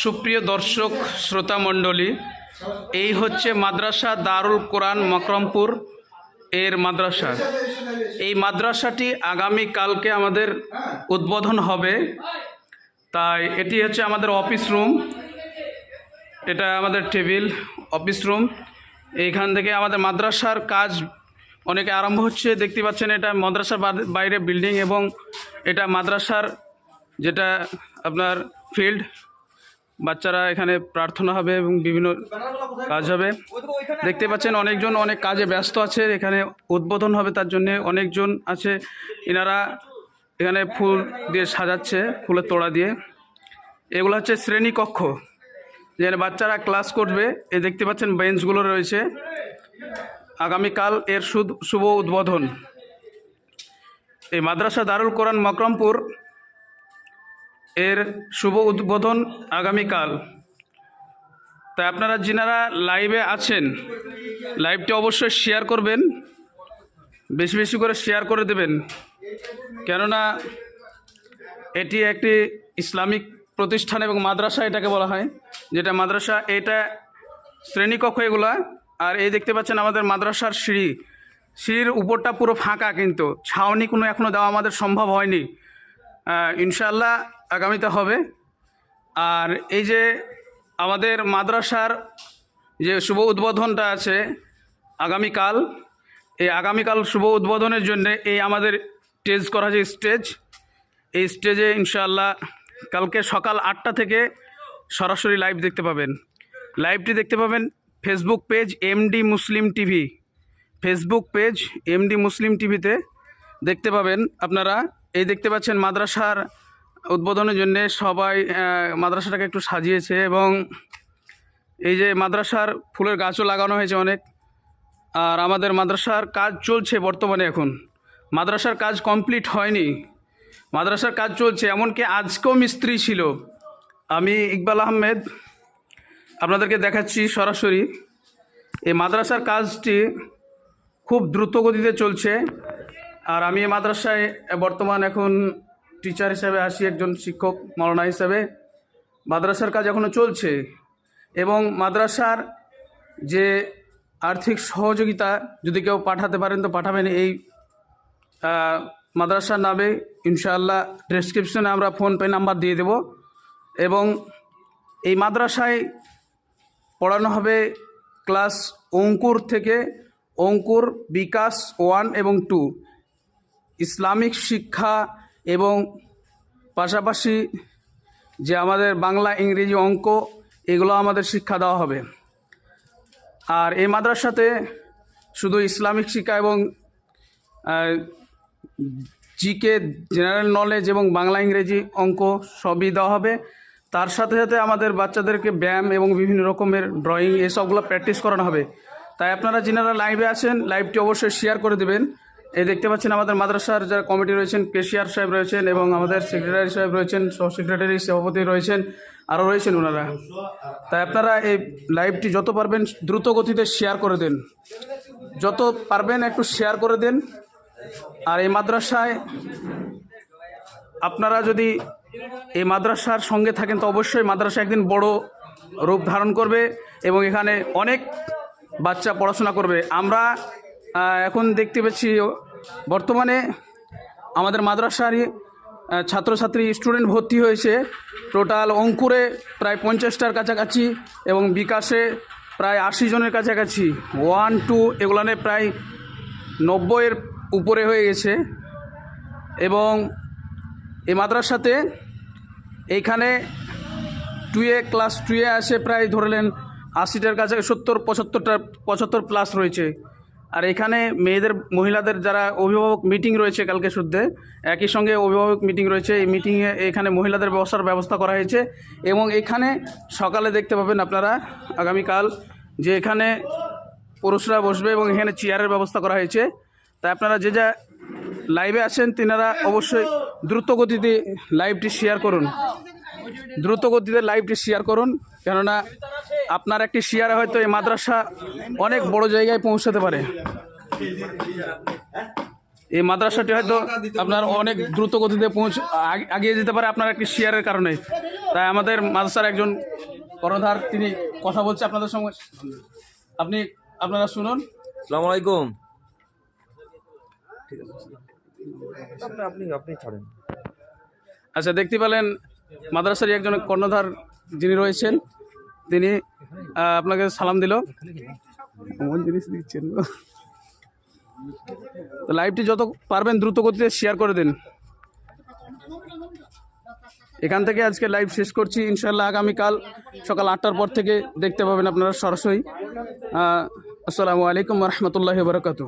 সুপ্রিয় দর্শক, শ্রোতা মণ্ডলী, এই হচ্ছে মাদ্রাসা দারুল কোরআন মকরমপুর এর মাদ্রাসা। এই মাদ্রাসাটি আগামী কালকে আমাদের উদ্বোধন হবে। তাই এটি হচ্ছে আমাদের অফিস রুম। এটা আমাদের টেবিল, অফিস রুম। এইখান থেকে আমাদের মাদ্রাসার কাজ অনেকে আরম্ভ হচ্ছে। দেখতে পাচ্ছেন এটা মাদ্রাসার বাইরে বিল্ডিং এবং এটা মাদ্রাসার যেটা আপনার ফিল্ড বাচ্চারা এখানে প্রার্থনা হবে এবং বিভিন্ন কাজ হবে। দেখতে পাচ্ছেন অনেকজন অনেক কাজে ব্যস্ত আছে, এখানে উদ্বোধন হবে তার জন্য অনেকজন আছে। এনারা এখানে ফুল দিয়ে সাজাচ্ছে, ফুলের তোড়া দিয়ে। এগুলো হচ্ছে শ্রেণীকক্ষ যেখানে বাচ্চারা ক্লাস করবে এ দেখতে পাচ্ছেন বেঞ্চগুলো রয়েছে। আগামীকাল এর শুভ শুভ উদ্বোধন। এই মাদ্রাসা দারুল কোরআন মকরমপুর এর শুভ উদ্বোধন আগামীকাল। তাই আপনারা যিনারা লাইভে আছেন লাইভটি অবশ্যই শেয়ার করবেন, বেশি বেশি করে শেয়ার করে দেবেন। কেননা, এটি একটি ইসলামিক প্রতিষ্ঠান এবং মাদ্রাসা এটাকে বলা হয়, যেটা মাদ্রাসা, এটা শ্রেণীকক্ষ এগুলা। আর এই দেখতে পাচ্ছেন আমাদের মাদ্রাসার সিঁড়ি। সিঁড়ির উপরটা পুরো ফাঁকা কিন্তু, ছাউনি কোনো এখনও দেওয়া আমাদের সম্ভব হয়নি। ইনশাল্লাহ আগামীতে হবে। আর এই যে আমাদের মাদ্রাসার যে শুভ উদ্বোধনটা আছে আগামীকাল, এই আগামীকাল শুভ উদ্বোধনের জন্য এই আমাদের স্টেজ করা যে স্টেজ এই স্টেজে ইনশাআল্লাহ কালকে সকাল আটটা থেকে সরাসরি লাইভ দেখতে পাবেন। লাইভটি দেখতে পাবেন Facebook page MD Muslim TV Facebook page MD Muslim টিভিতে দেখতে পাবেন আপনারা। এই দেখতে পাচ্ছেন মাদ্রাসার উদ্বোধনের জন্যে সবাই মাদ্রাসাটাকে একটু সাজিয়েছে এবং এই যে মাদ্রাসার ফুলের গাছও লাগানো হয়েছে অনেক। আর আমাদের মাদ্রাসার কাজ চলছে বর্তমানে এখন। মাদ্রাসার কাজ কমপ্লিট হয়নি। মাদ্রাসার কাজ চলছে, এমনকি আজকেও মিস্ত্রি ছিল। আমি ইকবাল আহমেদ আপনাদেরকে দেখাচ্ছি সরাসরি। এই মাদ্রাসার কাজটি খুব দ্রুত গতিতে চলছে। আর আমি মাদ্রাসায় বর্তমান এখন টিচার হিসাবে আসি, একজন শিক্ষক মৌলানা হিসাবে। মাদ্রাসার কাজ এখনও চলছে এবং মাদ্রাসার যে আর্থিক সহযোগিতা যদি কেউ পাঠাতে পারেন তো পাঠাবেন এই মাদ্রাসার নামে। ইনশাআল্লাহ ডেসক্রিপশনে আমরা ফোনপে নাম্বার দিয়ে দেব এবং এই মাদ্রাসায় পড়ানো হবে ক্লাস অঙ্কুর থেকে অঙ্কুর বিকাশ ওয়ান এবং টু ইসলামিক শিক্ষা এবং পাশাপাশি যে আমাদের বাংলা ইংরেজি অঙ্ক, এগুলো আমাদের শিক্ষা দেওয়া হবে। আর এই মাদ্রাসাতে শুধু ইসলামিক শিক্ষা এবং জিকে জেনারেল নলেজ এবং বাংলা ইংরেজি অঙ্ক সবই দেওয়া হবে। তার সাথে সাথে আমাদের বাচ্চাদেরকে ব্যায়াম এবং বিভিন্ন রকমের ড্রয়িং, এসবগুলো প্র্যাকটিস করানো হবে। তাই আপনারা যিনারা লাইভে আছেন, লাইভটি অবশ্যই শেয়ার করে দেবেন। এই দেখতে পাচ্ছেন আমাদের মাদ্রাসার যারা কমিটি রয়েছেন, কেশিয়ার সাহেব রয়েছেন এবং আমাদের সেক্রেটারি সাহেব রয়েছেন, সহ সেক্রেটারি সভাপতি রয়েছেন আরও রয়েছেন ওনারা। তাই আপনারা এই লাইভটি যত পারবেন দ্রুত গতিতে শেয়ার করে দেন। যত পারবেন একটু শেয়ার করে দেন। আর এই মাদ্রাসায় আপনারা যদি এই মাদ্রাসার সঙ্গে থাকেন, তো অবশ্যই মাদ্রাসা একদিন বড় রূপ ধারণ করবে এবং এখানে অনেক বাচ্চা পড়াশোনা করবে। আমরা এখন দেখতে পাচ্ছি বর্তমানে আমাদের মাদ্রাসারই ছাত্রছাত্রী স্টুডেন্ট ভর্তি হয়েছে। টোটাল অঙ্কুরে প্রায় পঞ্চাশটার কাছাকাছি এবং বিকাশে প্রায় আশি জনের কাছাকাছি। ওয়ান টু এগুলানে প্রায় নব্বইয়ের উপরে হয়ে গেছে। এবং এই মাদ্রাসাতে এইখানে টুয়ে ক্লাস টুয়ে আসে প্রায় ধরলেন আশিটার কাছে সত্তর, পঁচাত্তরটা, পঁচাত্তর প্লাস রয়েছে। আর এখানে মেয়েদের, মহিলাদের যারা অভিভাবক মিটিং রয়েছে কালকে শুদ্ধে, একই সঙ্গে অভিভাবক মিটিং রয়েছে। এই মিটিংয়ে এখানে মহিলাদের ব্যবস্থার ব্যবস্থা করা হয়েছে এবং এখানে সকালে দেখতে পাবেন আপনারা আগামীকাল যে এখানে পুরুষরা বসবে এবং এখানে চেয়ারের ব্যবস্থা করা হয়েছে। তাই আপনারা যে যা লাইভে আছেন তিনারা অবশ্যই দ্রুত গতিতে লাইভটি শেয়ার করুন। দ্রুত গতিতে লাইভটি শেয়ার করুন। কেননা আপনার একটি শেয়ারে হয়তো এই মাদ্রাসা অনেক বড় জায়গায় পৌঁছাতে পারে। এই মাদ্রাসাটি হয়তো আপনার অনেক দ্রুত গতিতে পৌঁছ আগ- এগিয়ে যেতে পারে আপনার একটি শেয়ারের কারণে। তাই আমাদের মাদ্রাসার একজন কর্ণধার তিনি কথা বলছে আপনাদের সঙ্গে। আপনি আপনারা শুনুন। আসসালামু আলাইকুম। আপনি আপনি আপনি ছাড়েন। আচ্ছা দেখতে পেলেন মাদ্রাসারই একজন কর্ণধার যিনি রয়েছেন। তিনি আপনাকে সালাম দিল। এমন জিনিস দিচ্ছেন তো লাইভটি যত পারবেন দ্রুত গতিতে শেয়ার করে দিন। এখান থেকে আজকে লাইভ শেষ করছি। ইনশাল্লাহ আগামীকাল সকাল আটটার পর থেকে দেখতে পাবেন আপনারা সরাসরি। আসসালামু আলাইকুম রহমতুল্লাহ বারকাতু